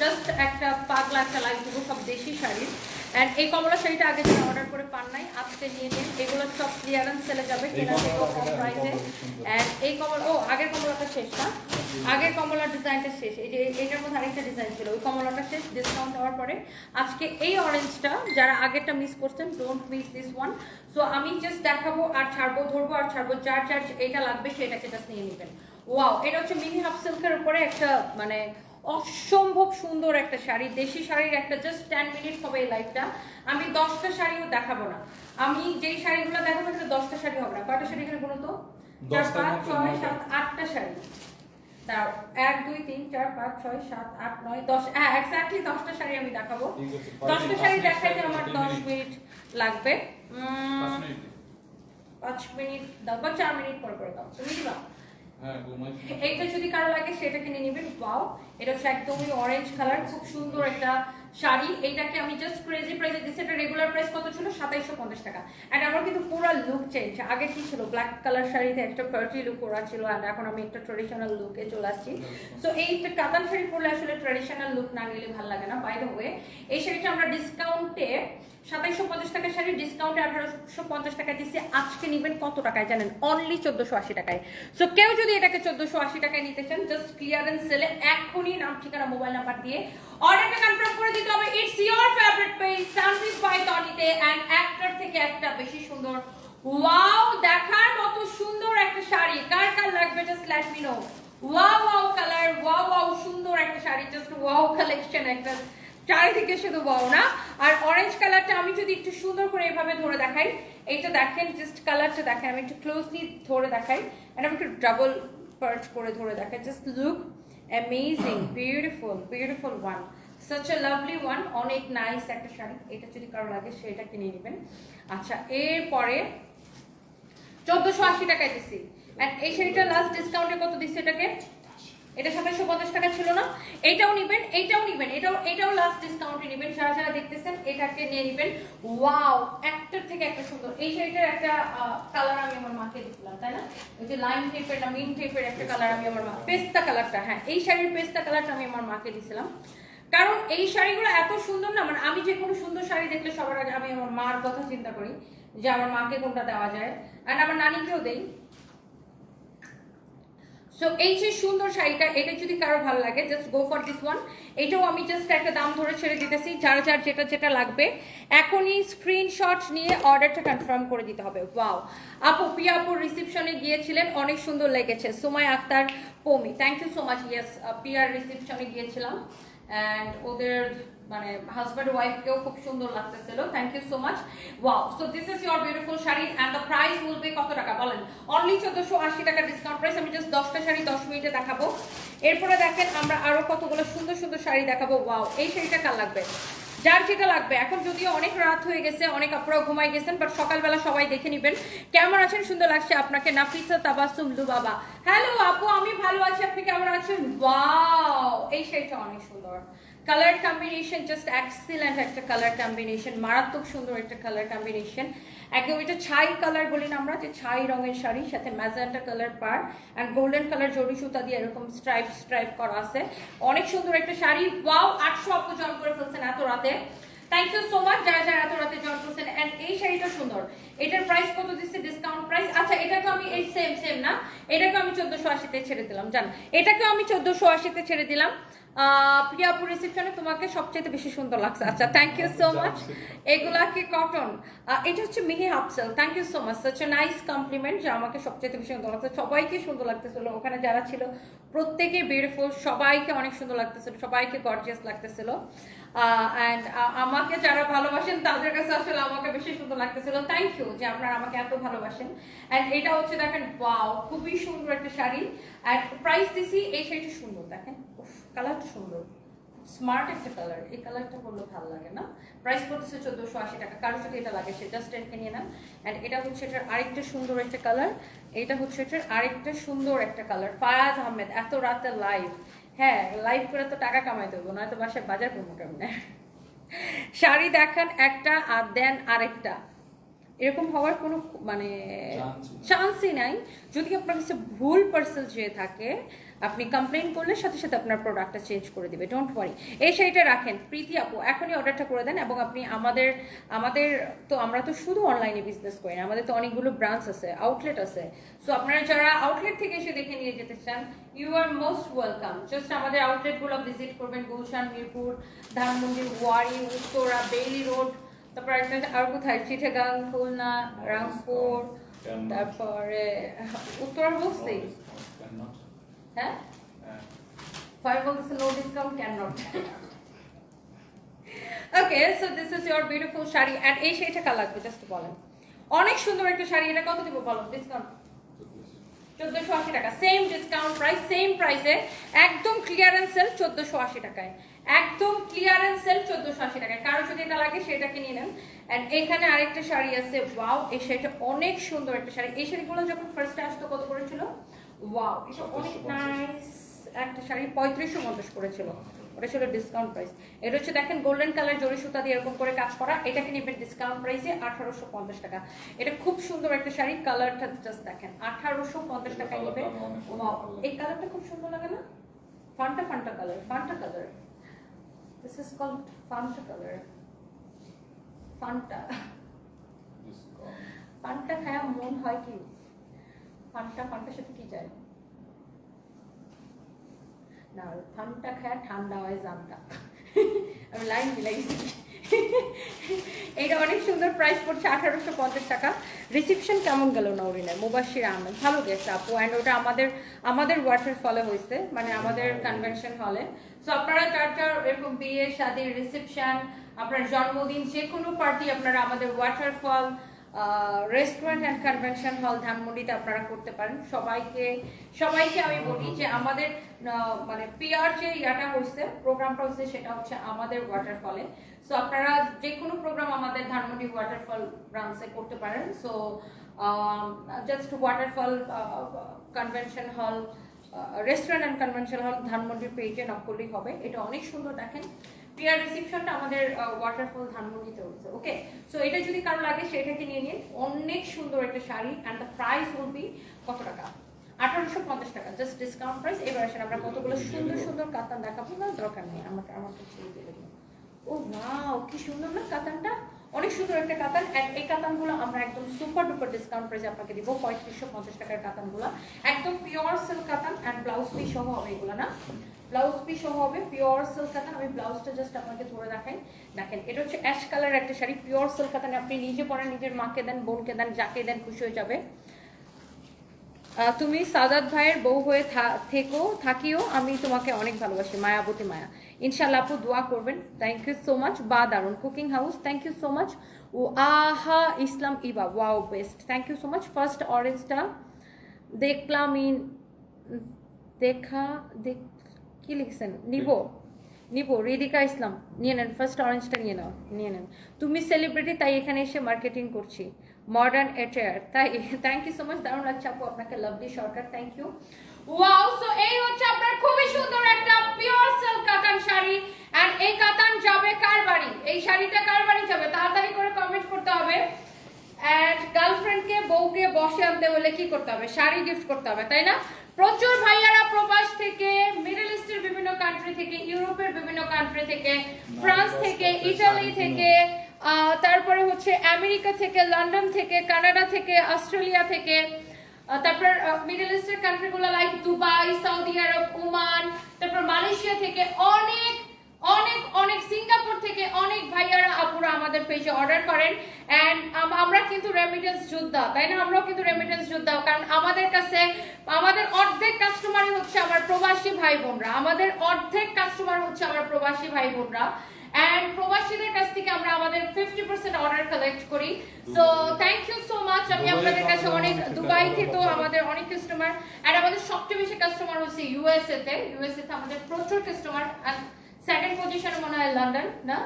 Just একটা পাগলা একটা দেবো সব দেশি শাড়ি। অ্যান্ড এই কমলা শাড়িটা আগে যারা অর্ডার করে পান নাই আজকে নিয়ে নিন। এগুলো সব ক্লিয়ারেন্স সেলে যাবে এই কেনা থেকে কম প্রাইসে অ্যান্ড এই কমলা ও আগের কমলাটা শেষ না? আগের কমলার ডিজাইনটা শেষ। এই যে এইটার মধ্যে আরেকটা ডিজাইন ছিল ওই কমলাটা শেষ ডিসকাউন্ট হওয়ার পরে। আজকে এই অরেঞ্জটা যারা আগেরটা মিস করছেন don't miss this one so আমি জাস্ট দেখাবো আর ছাড়বো ধরবো আর ছাড়বো যার যার এটা লাগবে সেটাকে জাস্ট নিয়ে নেবেন। ওয়াও এটা হচ্ছে মিনি হাফ সিল্কের উপরে একটা মানে অসম্ভব সুন্দর একটা শাড়ি দেশি শাড়ির একটা জাস্ট টেন মিনিট হবে এই লাইফটা আমি দশটা শাড়িও দেখাবো না। আমি যেই শাড়িগুলো দেখাবো সেটা দশটা শাড়ি হবে না। কয়টা শাড়ি এখানে বলো তো? চার পাঁচ ছয় সাত আটটা শাড়ি। দাঁড়াও এক দুই তিন চার পাঁচ ছয় সাত আট নয় দশ হ্যাঁ এক্স্যাক্টলি দশটা শাড়ি আমি দেখাবো। দশটা শাড়ি দেখাইতে আমার দশ মিনিট। লাগবে। উম, পাঁচ মিনিট। দাও বা চার মিনিট পর করে দাও। তুমি ঘুমাই। এইটা যদি কারও লাগে সেটা কিনে নেবেন। ওয়াও এটা হচ্ছে একদমই অরেঞ্জ কালার খুব সুন্দর একটা শাড়ি। এইটাকে আমি জাস্ট ক্রেজি প্রাইসে দিচ্ছি। এটা রেগুলার প্রাইস কত ছিল? সাতাইশশো পঞ্চাশ টাকা। অ্যান্ড আমার কিন্তু পুরো লুক চেঞ্জ আগে কি ছিল? ব্ল্যাক কালার শাড়িতে একটা পার্টি লুক করা ছিল অ্যান্ড এখন আমি একটা ট্রেডিশনাল লুকে চলে আসছি। সো এই কাতান শাড়ি পরলে আসলে ট্রেডিশনাল লুক না নিলে ভালো লাগে না। বাই দ্য ওয়ে এই শাড়িটা আমরা ডিসকাউন্টে সাতাইশশো পঞ্চাশ টাকা শাড়ি ডিসকাউন্টে আঠারোশো পঞ্চাশ টাকায় দিচ্ছি আজকে নেবেন কত টাকায় জানেন? অনলি চোদ্দশো আশি টাকায়। সো কেউ যদি এটাকে চোদ্দশো আশি টাকায় নিতে চান জাস্ট ক্লিয়ারেন্স সেলে এখনই নাম, ঠিকানা মোবাইল নাম্বার দিয়ে অর্ডারটা কনফার্ম করে দিতে হবে। It's your favourite page Sanvis by টনিতে and একটার থেকে একটা বেশি সুন্দর ওয়াও দেখার মতো সুন্দর একটা শাড়ি। কার কার লাগবে? Just let me know wow wow colour wow wow সুন্দর একটা শাড়ি। জাস্ট ওয়াও কালেকশন একটা চারিদিকে শুধু বউ না আর অরেঞ্জ কালারটা আমি যদি একটু সুন্দর করে এভাবে ধরে দেখাই এইটা দেখেন জাস্ট কালারটা দেখেন আমি একটু ক্লোজলি ধরে দেখাই আমি একটু ডাবল পার্ট করে ধরে দেখাই। Just look amazing beautiful beautiful one such a lovely one অনেক নাইস একটা শাড়ি। এটা যদি কারও লাগে, সেটা কিনে নেবেন। আচ্ছা এরপরে চোদ্দশো আশি টাকায় দিচ্ছি এই শাড়িটা লাস্ট ডিসকাউন্টে কত দিচ্ছে এটাকে? এটা সাতাশশো পঞ্চাশ টাকা ছিল না। এইটাও নিবেন এইটাও নিবেন, এটাও এটাও লাস্ট ডিসকাউন্টে নিবেন। যারা যারা দেখতেছেন, এটাকে নিয়ে নিবেন। ওয়াও একটার থেকে একটা সুন্দর। এই শাড়িটার একটা কালার আমি আমার মাকে দিছিলাম তাই না? ওই যে লাইন টাইপের না মিন টাইপের একটা কালার আমি আমার মা, পেস্তা কালারটা হ্যাঁ এই শাড়ির পেস্তা কালারটা আমি আমার মাকে দিছিলাম। কারণ এই শাড়িগুলো এত সুন্দর না মানে আমি যে কোনো সুন্দর শাড়ি দেখলে সবার আগে আমি আমার মার কথা চিন্তা করি, যে আমার মাকে কোনটা দেওয়া যায়। আর আমার নানিকেও দেই। সো এই যে সুন্দর শাড়িটা, এটা যদি কারও ভালো লাগে just go for this one এটাও আমি জাস্ট একটা দাম ধরে ছেড়ে দিতেছি, যার যার যেটা যেটা লাগবে। এখনই স্ক্রিনশট নিয়ে অর্ডারটা কনফার্ম করে দিতে হবে। ওয়াও আপু পিয়া আপুর রিসিপশনে গিয়েছিলেন, অনেক সুন্দর লেগেছে। Sumai Akter, Pomi. Thank you so much yes peer রিসিপশনে গিয়েছিলাম। অ্যান্ড ওদের মানে হাজব্যান্ড ওয়াইফকেও খুব সুন্দর লাগতেছিল। Thank you so much wow so this is your beautiful sari and the price will be কত টাকা? বলেন অনলি চোদ্দশো আশি টাকা ডিসকাউন্ট প্রাইস আমি জাস্ট দশটা শাড়ি দশ মিনিটে দেখাবো। এরপরে দেখেন আমরা আরও কতগুলো সুন্দর সুন্দর শাড়ি দেখাবো। ওয়াও এই শাড়িটা কার লাগবে? যার যেটা লাগবে। এখন যদিও অনেক রাত হয়ে গেছে, অনেক আপনারাও ঘুমাই গেছেন বাট সকালবেলা সবাই দেখে নেবেন। কেমন আছেন? সুন্দর লাগছে আপনাকে? নাফিসা তাবাসুম বাবা। হ্যালো আপু, আমি ভালো আছি। আপনি কেমন আছেন? ওয়াও এই শাড়িটা অনেক সুন্দর। কালার কম্বিনেশন জাস্ট এক্সিলেন্ট একটা কালার কম্বিনেশন মারাত্মক সুন্দর একটা কালার কম্বিনেশন একদম এটা ছাই কালার বলি না আমরা, যে ছাই রঙের শাড়ি, সাথে ম্যাজেন্টা কালার পার অ্যান্ড গোল্ডেন কালার জরি সুতা দিয়ে এরকম স্ট্রাইপ স্ট্রাইপ করা আছে। অনেক সুন্দর একটা শাড়ি। ওয়াও আটশো আপু জয়েন করে ফেলছেন এত রাতে। থ্যাংক ইউ সো মাচ যারা যারা এত রাতে জয়েন করছেন। এন্ড এই শাড়িটা সুন্দর। এটার প্রাইস কত দিচ্ছে? ডিসকাউন্ট প্রাইস আচ্ছা এটাকে আমি এই সেম সেম না। এটাকে আমি চোদ্দশো আশিতে ছেড়ে দিলাম। জান, এটাকে আমি চোদ্দশো আশিতে ছেড়ে দিলাম। আহ, প্রিয়াপু রিসেপশনে তোমাকে সবচেয়ে বেশি সুন্দর লাগছে। আচ্ছা থ্যাংক ইউ সো মাচ এগুলা কি কটন এটা হচ্ছে মিহি হাফসেল। Thank you so much such a nice compliment যে আমাকে সবচেয়ে বেশি সুন্দর লাগছে। সবাইকে সুন্দর লাগতেছিল। ওখানে যারা ছিল প্রত্যেকে বিউটিফুল সবাইকে অনেক সুন্দর লাগতেছিল। সবাইকে গর্জিয়াস লাগতেছিল। অ্যান্ড আমাকে যারা ভালোবাসেন তাদের কাছে আসলে আমাকে বেশি সুন্দর লাগতেছিল। থ্যাংক ইউ যে আপনারা আমাকে এত ভালোবাসেন। অ্যান্ড এটা হচ্ছে দেখেন ওয়াও খুবই সুন্দর একটা শাড়ি। আর প্রাইস দিছি এই শাড়িটা সুন্দর দেখেন। কালারটা সুন্দর। স্মার্ট একটা কালার। এই কালারটা বললে ভালো লাগে না। প্রাইস পড়তেছে চোদ্দোশো আশি টাকা। কারও যদি এটা লাগে, সে জাস্ট এটাকে নিয়ে নেন। অ্যান্ড এটা হচ্ছে এটার আরেকটা সুন্দর একটা কালার। এটা হচ্ছে এটার আরেকটা সুন্দর একটা কালার। ফায়াজ আহমেদ, এত রাতে লাইভ হ্যাঁ লাইভ করে তো টাকা কামাই দেবো, নয়তো বাসায় বাজার করব কেমনে? শাড়ি দেখান একটা আর দেন আরেকটা। এরকম হওয়ার কোনো মানে। চান্সই নাই। যদি আপনার কাছে ভুল পার্সেল যেয়ে থাকে আপনি কমপ্লেন করলে সাথে সাথে আপনার প্রোডাক্টটা চেঞ্জ করে দিবে। ডোন্ট ওয়ারি এই শাড়িটা রাখেন। প্রীতি আপু এখনই অর্ডারটা করে দেন এবং আপনি আমাদের আমাদের তো আমরা তো শুধু অনলাইনে বিজনেস করি না আমাদের তো অনেকগুলো ব্রাঞ্চ আছে আউটলেট আছে। সো আপনারা যারা আউটলেট থেকে এসে দেখে নিয়ে যেতে চান you are most welcome just আমাদের আউটলেটগুলো ভিজিট করবেন গুলশান মিরপুর ধানমন্ডি ওয়ারি উত্তরা বেইলি রোড তারপর আর কোথায়? চিটাগাং খুলনা রামপুর তারপরে উত্তরা বলছি? হ্যাঁ? ফাইভ বলতেছে no discount can not okay so this is your beautiful sari and এই শাড়িটা কার লাগবে? জাস্ট বলেন। অনেক সুন্দর একটা শাড়ি। এটা কত দিব বলো? ডিসকাউন্ট চোদ্দশো আশি টাকা। সেম ডিসকাউন্ট প্রাইস সেম প্রাইসে একদম ক্লিয়ারেন্স সেল চোদ্দশো আশি টাকায়। একদম ক্লিয়ারেন্স সেল চোদ্দশো আশি টাকায়। কারও যদি এটা লাগে সেটাকে নিয়ে নেন। অ্যান্ড এখানে আরেকটা শাড়ি আছে ওয়াও এই শাড়িটা অনেক সুন্দর একটা শাড়ি। এই শাড়িগুলো যখন ফার্স্টে আসতো কত করেছিল ওয়াও এটা অনেক নাইস একটা শাড়ি পঁয়ত্রিশশো পঞ্চাশ করেছিল ওটা ছিল ডিসকাউন্ট প্রাইস এটা হচ্ছে দেখেন গোল্ডেন কালার জরি সুতা দিয়ে এরকম করে কাজ করা। এটাকে নেবেন ডিসকাউন্ট প্রাইসে আঠারোশো পঞ্চাশ টাকা। এটা খুব সুন্দর একটা শাড়ি কালারটা জাস্ট দেখেন আঠারোশো পঞ্চাশ টাকায় নেবেন। এই কালারটা খুব সুন্দর লাগে না? Fanta Fanta colour Fanta colour this is called Fanta colour Fanta Fanta খায়া মন হয় কি ফান্টা ফান্টার সাথে কি যায় না ফান্টা খায়া ঠান্ডা হয় জামটা আমি লাইন মিলাইছি এটা অনেক সুন্দর প্রাইস পড়ছে আঠারোশো পঞ্চাশ টাকা। রিসিপশন কেমন গেল নৌরিনের? মুবাসির আহমেদ, ভালো গেছে আপু। অ্যান্ড ওটা আমাদের আমাদের ওয়াটার ফলে হয়েছে মানে আমাদের কনভেনশন হলে সো আপনারা যার যার এরকম বিয়ে, শাদির রিসিপশন আপনার জন্মদিন যে কোনো পার্টি আপনারা আমাদের waterfall restaurant and convention hall ধানমন্ডিতে আপনারা করতে পারেন। সবাইকে সবাইকে আমি বলি যে আমাদের মানে পিআর যে ইয়াটা হয়েছে প্রোগ্রামটা হয়েছে, সেটা হচ্ছে আমাদের ওয়াটারফলে সো আপনারা যে কোনো প্রোগ্রাম আমাদের ধানমন্ডি ওয়াটারফল ব্রাঞ্চে করতে পারেন। So just waterfall convention hall restaurant and convention hall ধানমন্ডির পেজে নক করলেই হবে। এটা অনেক সুন্দর দেখেন। পিয়ার রিসিপশনটা আমাদের ওয়াটারফল ধানমন্ডিতে হচ্ছে ওকে সো এটা যদি কারও লাগে, সেটাকে নিয়ে নিন। অনেক সুন্দর একটা sari and the price will be কত টাকা? আঠারোশো পঞ্চাশ টাকা জাস্ট ডিসকাউন্ট প্রাইস এবার আসেন, আমরা কতগুলো সুন্দর সুন্দর কাতান দেখাবো। না, দরকার নেই, আমাকে আমার কাছে দিয়ে ও কি সুন্দর না কাতানটা! অনেক সুন্দর একটা কাতান অ্যান্ড এই কাতানগুলো আমরা একদম সুপার ডুপার ডিসকাউন্ট প্রাইসে আপনাকে দিব, পঁয়ত্রিশশো পঞ্চাশ টাকার কাতানগুলো। একদম পিওর সিল্ক কাতান অ্যান্ড ব্লাউজ পিস সহ হবে এগুলো না। ব্লাউজ পিস সহ হবে পিওর সিল্ক কাতান। আমি ব্লাউজটা জাস্ট আপনাকে ধরে দেখাই। দেখেন, এটা হচ্ছে অ্যাশ কালার একটা শাড়ি। পিওর সিল্ক কাতান আপনি নিজে পরেন নিজের মাকে দেন, বোনকে দেন, যাকে দেন, খুশি হয়ে যাবে। তুমি সাদাত ভাইয়ের বউ হয়ে থেকো, থাকিও। আমি তোমাকে অনেক ভালোবাসি, মায়াবতী মায়া। ইনশাল্লাহ আপু দোয়া করবেন। থ্যাংক ইউ সো মাচ বা দারুণ cooking house thank you so much ও আহা, Islam Iba wow best thank you so much first অরেঞ্জটা দেখলাম ইন, দেখা, দেখ, কি লিখছেন? নিব। নিব। রিদিকা ইসলাম। নিয়ে নেন। ফার্স্ট অরেঞ্জটা নিয়ে নাও। নিয়ে নেন। তুমি সেলিব্রিটি তাই এখানে এসে মার্কেটিং করছি। মডার্ন এটার তাই থ্যাংক ইউ সো মাচ দারুণ লাগছে আপু আপনাকে love lovely Sarkar thank you wow so এই হচ্ছে আপনার খুবই সুন্দর একটা পিওর সিল্ক কাতান শাড়ি এন্ড এই কাতান যাবে কার বাড়ি? এই শাড়িটা কার বাড়ি যাবে? তাড়াতাড়ি করে কমেন্ট করতে হবে। এন্ড গার্লফ্রেন্ডকে বউকে বসে আনতে হলে কি করতে হবে? শাড়ি গিফট করতে হবে তাই না? প্রচুর ভাইয়ারা প্রবাস থেকে মিডল ইস্টের বিভিন্ন কান্ট্রি থেকে ইউরোপের বিভিন্ন কান্ট্রি থেকে ফ্রান্স থেকে ইটালি থেকে তারপরে হচ্ছে আমেরিকা থেকে, লন্ডন থেকে, কানাডা থেকে, অস্ট্রেলিয়া থেকে তারপর মিডল ইস্টের কান্ট্রিগুলো like Dubai, Saudi Arab, Oman, তারপর মালয়েশিয়া থেকে অনেক অনেক অনেক, সিঙ্গাপুর থেকে অনেক ভাইয়ারা, আপুরা আমাদের পেজে অর্ডার করেন। এন্ড আমরা কিন্তু রেমিটেন্স যোদ্ধা, তাই না? আমরাও কিন্তু রেমিটেন্স যোদ্ধা, কারণ আমাদের কাছে, আমাদের অর্ধেক কাস্টমারই হচ্ছে আমার প্রবাসী ভাই বোনরা। আমাদের অর্ধেক কাস্টমার হচ্ছে আমার প্রবাসী ভাই বোনরা। এন্ড প্রবাসীদের কাছ থেকে আমরা আমাদের ফিফটি পার্সেন্ট অর্ডার কালেক্ট করি। So thank you so much আমি আপনাদের কাছে অনেক দুবাই থেকেও আছে। আমাদের অনেক কাস্টমার আর আমাদের সবচেয়ে বেশি কাস্টমার হচ্ছে ইউএসএ তে। ইউএসএ তে আমাদের প্রচুর কাস্টমার সেকেন্ড পজিশনে মনে হয় লন্ডন না?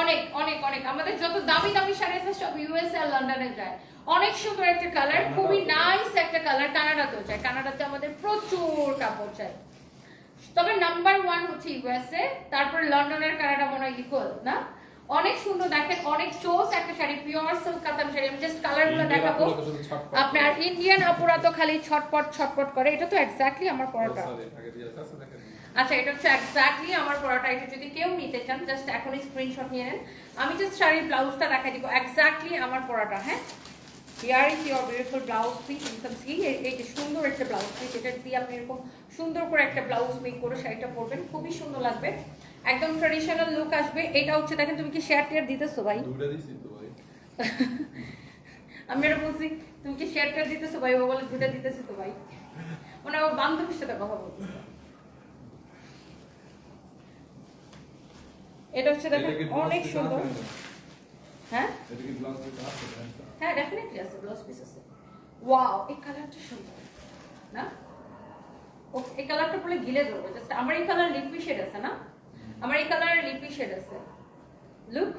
অনেক অনেক অনেক। আমাদের যত দামি দামি শাড়ি আছে সব ইউএসএ আর লন্ডনে যায়। অনেক সুন্দর একটা কালার খুবই নাইস একটা কালার কানাডাতেও যায়। কানাডাতে আমাদের প্রচুর কাপড় চাই তবে নাম্বার ওয়ান হচ্ছে ইউএসএ তারপর লন্ডনের কানাডা মনে হয় ইকুয়াল না? অনেক সুন্দর দেখেন অনেক চোস একটা শাড়ি পিওর সিল্ক কাতান শাড়ি আমি জাস্ট কালারগুলো দেখাবো। আপনার ইন্ডিয়ান আপুরা তো খালি ছটপট ছটপট করে এটা তো এক্স্যাক্টলি আমার পরোটা। আচ্ছা এটা হচ্ছে এক্স্যাক্টলি আমার পরোটা এটা যদি কেউ নিতে চান জাস্ট এখনই স্ক্রিনশট নিয়ে নেন। আমি জাস্ট শাড়ির ব্লাউজটা দেখাই দিব এক্স্যাক্টলি আমার পরোটা হ্যাঁ? Here is your beautiful blouse piece income সি এই যে সুন্দর একটা ব্লাউজ পিস এটা দিয়ে আপনি এরকম সুন্দর করে একটা ব্লাউজ মেক করে শাড়িটা পরবেন খুবই সুন্দর লাগবে। একদম ট্রেডিশনাল লুক আসবে। এটা হচ্ছে দেখেন তুমি কি শেয়ার টেয়ার দিতেছো ভাই? আমি এটা বলছি তুমি কি শেয়ার টেয়ার দিতেছো ভাই? ও বলে দুটা দিতেছি তো ভাই। মানে ও বান্ধবীর সাথে কথা বলতেছে। এটা হচ্ছে দেখেন অনেক সুন্দর। হ্যাঁ? হ্যাঁ ডেফিনেটলি আছে ব্লাউজ পিস আছে। ওয়াও এই কালারটা সুন্দর। না? ও এই কালারটা পরে গিলে ধরবে। জাস্ট আমার এই কালার লিকুইড শেড আছে না? আমার এই কালারের লিকুইড শেড আছে। লুক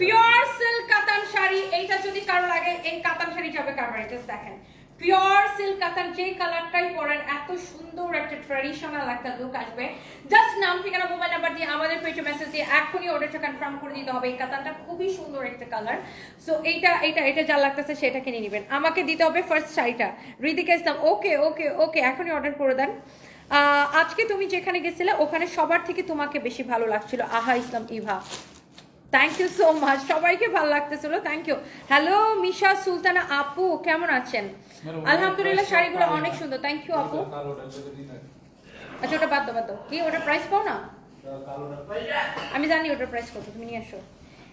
পিওর সিল্ক কাতান শাড়ি এইটা যদি কারও লাগে এই কাতান শাড়ি যাবে কারবার জাস্ট দেখেন। পিওর সিল্ক কাতান যে কালারটাই পরেন, এত সুন্দর একটা ট্র্যাডিশনাল একটা লুক আসবে। জাস্ট নাম ঠিকানা মোবাইল নাম্বার দিয়ে আমাদের পেজে মেসেজ দিয়ে এখনই অর্ডারটা কনফার্ম করে দিতে হবে। এই কাতানটা খুবই সুন্দর একটা কালার সো এইটা এইটা, এটা যা লাগতেছে সেটা কিনে নেবেন। আমাকে দিতে হবে ফার্স্ট শাড়িটা। রিদিকা ইসলাম ওকে ওকে ওকে এখনই অর্ডার করে দেন। আজকে তুমি যেখানে গেছিলে, ওখানে সবার থেকে তোমাকে বেশি ভালো লাগছিল। আহা, Islam, Eva. Thank you so much সবাইকে ভালো লাগতেছিল thank you hello Misha Sultana আপু কেমন আছেন? আলহামদুলিল্লাহ শাড়িগুলো অনেক সুন্দর। থ্যাংক ইউ আপু। আচ্ছা ওটা বাদ দাও বাদ দাও। কি ওটা প্রাইস পাও না? আমি জানি ওটার প্রাইস কত তুমি নিয়ে আসো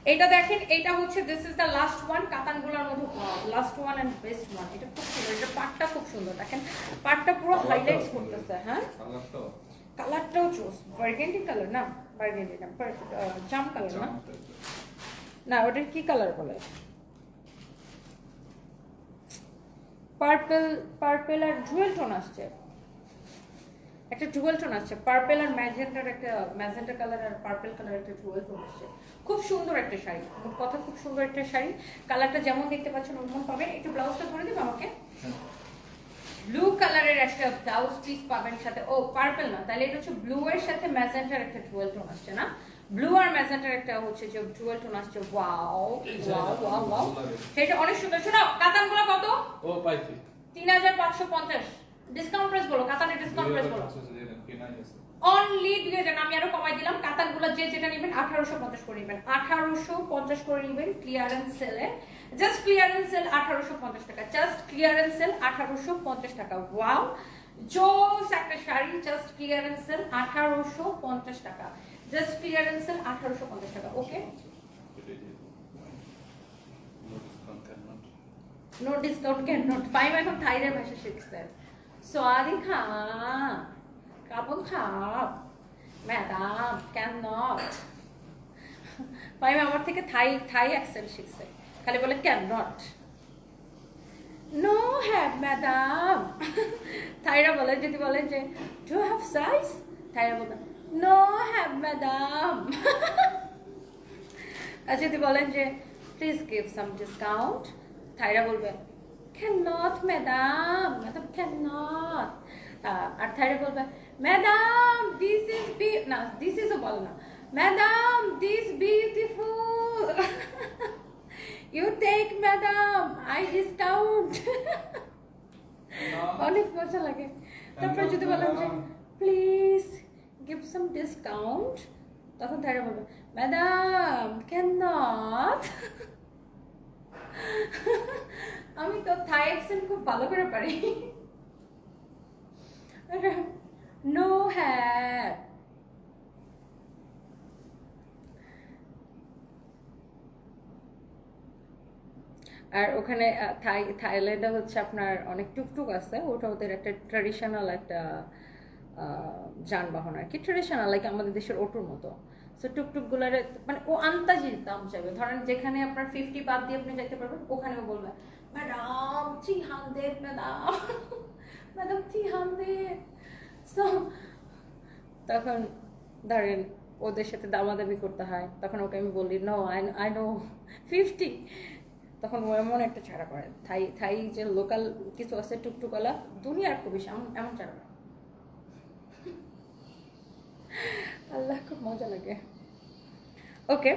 এটা দেখেন এটা হচ্ছে this is the last one কাতানগুলোর মধ্যে last one and best one এটা খুব সুন্দর এটা পাটটা খুব সুন্দর দেখেন। পাটটা পুরো হাইলাইটস করতেছে হ্যাঁ? কালারটাও চোস বার্গেন্ডি কালার না? বার্গেন্ডি না জাম কালার না? না ওটার কি কালার বলে? পার্পল পার্পল আর জুয়েল টোন আসছে। একটা জুয়েল টোন আসছে। পার্পল আর ম্যাজেন্টার একটা ম্যাজেন্টা কালার আর পার্পল কালার একটা জুয়েল টোন আসছে। খুব সুন্দর একটা শাড়ি। কথা খুব সুন্দর একটা শাড়ি। কালারটা যেমন দেখতে পাচ্ছেন ওরকম পাবেন একটু ব্লাউজটা করে দেবে আমাকে? ব্লু কালারের একটা ব্লাউজ পিস পাবেন সাথে। ও পার্পল না তাহলে এটা হচ্ছে ব্লু এর সাথে ম্যাজেন্টার একটা জুয়েল টোন আসছে না? ব্লু আর ম্যাজেন্টার একটা হচ্ছে যে জুয়েল টোন আসছে। ওয়াও ওয়াও ওয়াও ওয়াও সেটা অনেক সুন্দর। শোনো কাতানগুলো কত? ও পাইছি। তিন হাজার পাঁচশো পঞ্চাশ। ডিসকাউন্ট প্রাইস বলো কাতানের ডিসকাউন্ট প্রাইস বলো। অনলি দুই হাজার আমি আরও কমাই দিলাম কাতানগুলো যে যেটা নেবেন আঠারোশো পঞ্চাশ করে নেবেন। আঠারোশো পঞ্চাশ করে নেবেন ক্লিয়ারেন্স সেলে জাস্ট ক্লিয়ারেন্স সেল আঠারোশো পঞ্চাশ টাকা। জাস্ট ক্লিয়ারেন্স সেল আঠারোশো পঞ্চাশ টাকা। ওয়াও জোস একটা শাড়ি জাস্ট ক্লিয়ারেন্স সেল আঠারোশো পঞ্চাশ টাকা। জাস্ট ক্লিয়ারেন্স সেল আঠারোশো পঞ্চাশ টাকা। Okay no discount can not five এখন থাইরের ভাষা শিখছে সোয়াদি খা খাপ ম্যাডাম ক্যান নট? ফাইভ আমার থেকে থাই থাই অ্যাকসেন্ট শিখছে। খালি বলে can not? No have madam. থাইরা বলে, যদি বলে যে ডু হ্যাভ সাইজ থাইরা বলে নো হ্যাভ ম্যাডাম। আর যদি বলেন যে প্লিজ গিভ সাম ডিসকাউন্ট থাইরা বলবে can not madam. Madam can not আর থাইরা বলবে ম্যাডাম দিস ইজ বি না দিস ইজও বলে না। Madam this beautiful you take madam I discount অনেক মজা লাগে। তারপরে যদি বলেন যে প্লিজ গিভ সাম ডিসকাউন্ট তখন তারা বলবে ম্যাডাম ক্যান নট আমি তো থাই অ্যাকসেন্ট খুব ভালো করে পারি। নো হ্যাঁ আর ওখানে থাই, থাইল্যান্ডে হচ্ছে আপনার অনেক টুকটুক আছে। ওটা ওদের একটা ট্র্যাডিশনাল একটা যানবাহন আর কি। ট্র্যাডিশনাল লাইক আমাদের দেশের অটোর মতো। সো টুকটুকগুলার মানে ও আন্তাজির দাম চাইবে। ধরেন যেখানে আপনার ফিফটি বাদ দিয়ে আপনি যাইতে পারবেন, ওখানেও বলবে madam three hundred madam madam three hundred so তখন ধরেন ওদের সাথে দামাদামি করতে হয়, তখন ওকে আমি বলি no I I no fifty তখন ও এমন একটা ছাড়া করে, থাই থাই যে লোকাল কিছু আছে টুকটুকওয়ালা দুনিয়ার খুবই এমন এমন ছাড়া আল্লাহ, খুব মজা লাগে। ওকে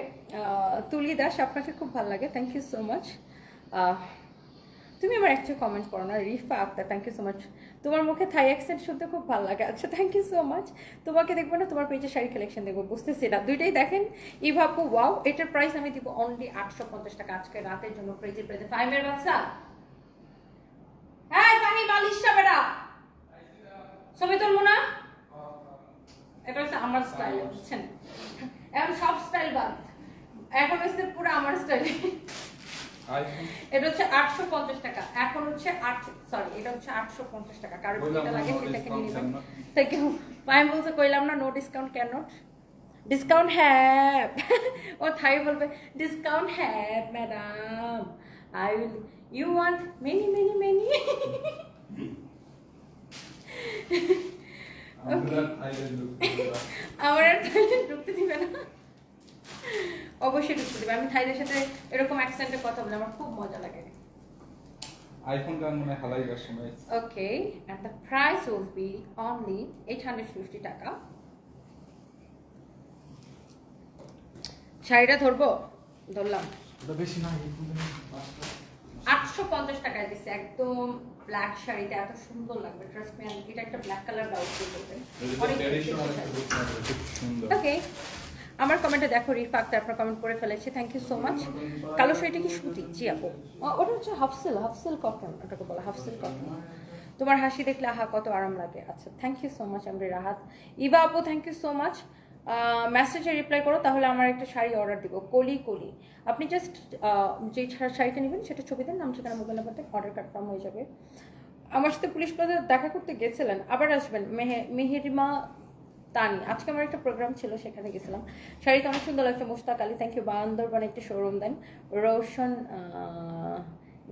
তুলি দাস, আপনাকে খুব ভালো লাগে থ্যাংক ইউ সো মাচ তুমি আমার একটা কমেন্ট করো না, Rifa Akter thank you so much তোমার মুখে থাই অ্যাক্সেন্ট শুনতে খুব ভালো লাগে। আচ্ছা থ্যাংক ইউ সো মাচ তোমাকে দেখব না, তোমার পেজে শাড়ি কালেকশন দেখব, বুঝতেছি না। দুইটাই দেখেন। ইভাপু ওয়াও এটার প্রাইস আমি দিব অনলি আটশো পঞ্চাশ টাকা। আজকে রাতের জন্য প্রাইজে প্রাইজে ফাইমের বাচ্চা? হ্যাঁ ফাহিম আলিশটা বেটা। ছবি তুলবো না? এটা হচ্ছে আমার স্টাইল বুঝছেন? এখন সব স্টাইল বাদ। এখন হচ্ছে পুরো আমার স্টাইল এটা হচ্ছে আটশো পঞ্চাশ টাকা। এখন হচ্ছে আটশো সরি এটা হচ্ছে আটশো পঞ্চাশ টাকা। কারণ যেটা লাগে no সেটাকে discount নিয়ে নেবেন। না। থ্যাংক আমি বলতে কইলাম না নো ডিসকাউন্ট কেন? ডিসকাউন্ট হ্যাঁ। ও থাই বলবে ডিসকাউন্ট হ্যাঁ madam I will you want many many many আমরা আর ঢুকতে দিবে না। অবশ্যই ঢুকতে দিবে। আমি থাইদের সাথে এরকম অ্যাকসেন্টে কথা বলে আমার খুব মজা লাগে। আইফোন গান মনে হালাইবার সময়। ওকে and the price will be only 850 টাকা। শাড়িটা ধরবো? ধরলাম। ওটা বেশি না আটশো পঞ্চাশ টাকায় দিচ্ছে একদম ব্ল্যাক শাড়িটা এত সুন্দর লাগবে ট্রাস্ট মি এটা একটা ব্ল্যাক কালার দিয়ে খুব সুন্দর। ওকে আমার কমেন্টে দেখো রিফাক তারপর কমেন্ট করে ফেলেছি থ্যাংক ইউ সো মাচ কালো শাড়িটা কি সুতি? জি আপু। ওটা হচ্ছে হাফসেল হাফসেল কটন ওটাকে বলা হাফসেল কটন তোমার হাসি দেখলে আহা কত আরাম লাগে। আচ্ছা থ্যাংক ইউ সো মাচ আমি রাহাত। ইভা আপু থ্যাংক ইউ সো মাচ মেসেজে রিপ্লাই করো তাহলে আমার একটা শাড়ি অর্ডার দিব। কলি কলি। আপনি জাস্ট যে শাড়িটা নেবেন সেটা ছবি দেন নাম ঠিকানা মোবাইল নাম্বার দেন অর্ডার কনফার্ম হয়ে যাবে। আমার সাথে পুলিশ প্লাজা দেখা করতে গেছিলেন আবার আসবেন। মেহে মেহেরিমা তানি আজকে আমার একটা প্রোগ্রাম ছিল, সেখানে গেছিলাম। শাড়িটা অনেক সুন্দর লাগছে, মুস্তাক আলী থ্যাংক ইউ বান্দরবানে একটা showroom then. Roshan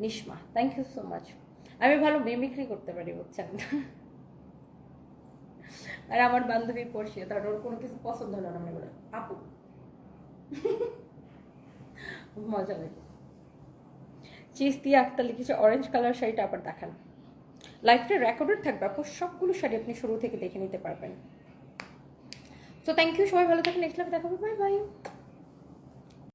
Nishma thank you so much আমি ভালো মিমিক্রি করতে পারি, বুঝছেন? আর আমার বান্ধবী পড়ছে, তার ওর কোনো কিছু পছন্দ হলো না আমি বলে আপু। মজা লাগে। চিজ দিয়ে আক্তার লিখেছে অরেঞ্জ কালার শাড়িটা আবার দেখান। লাইফটা রেকর্ডেড থাকবে, আপু। সবগুলো শাড়ি আপনি শুরু থেকে দেখে নিতে পারবেন। তো থ্যাংক ইউ সবাই ভালো থাকে নেক্সট লাইফে দেখাবো বাই বাই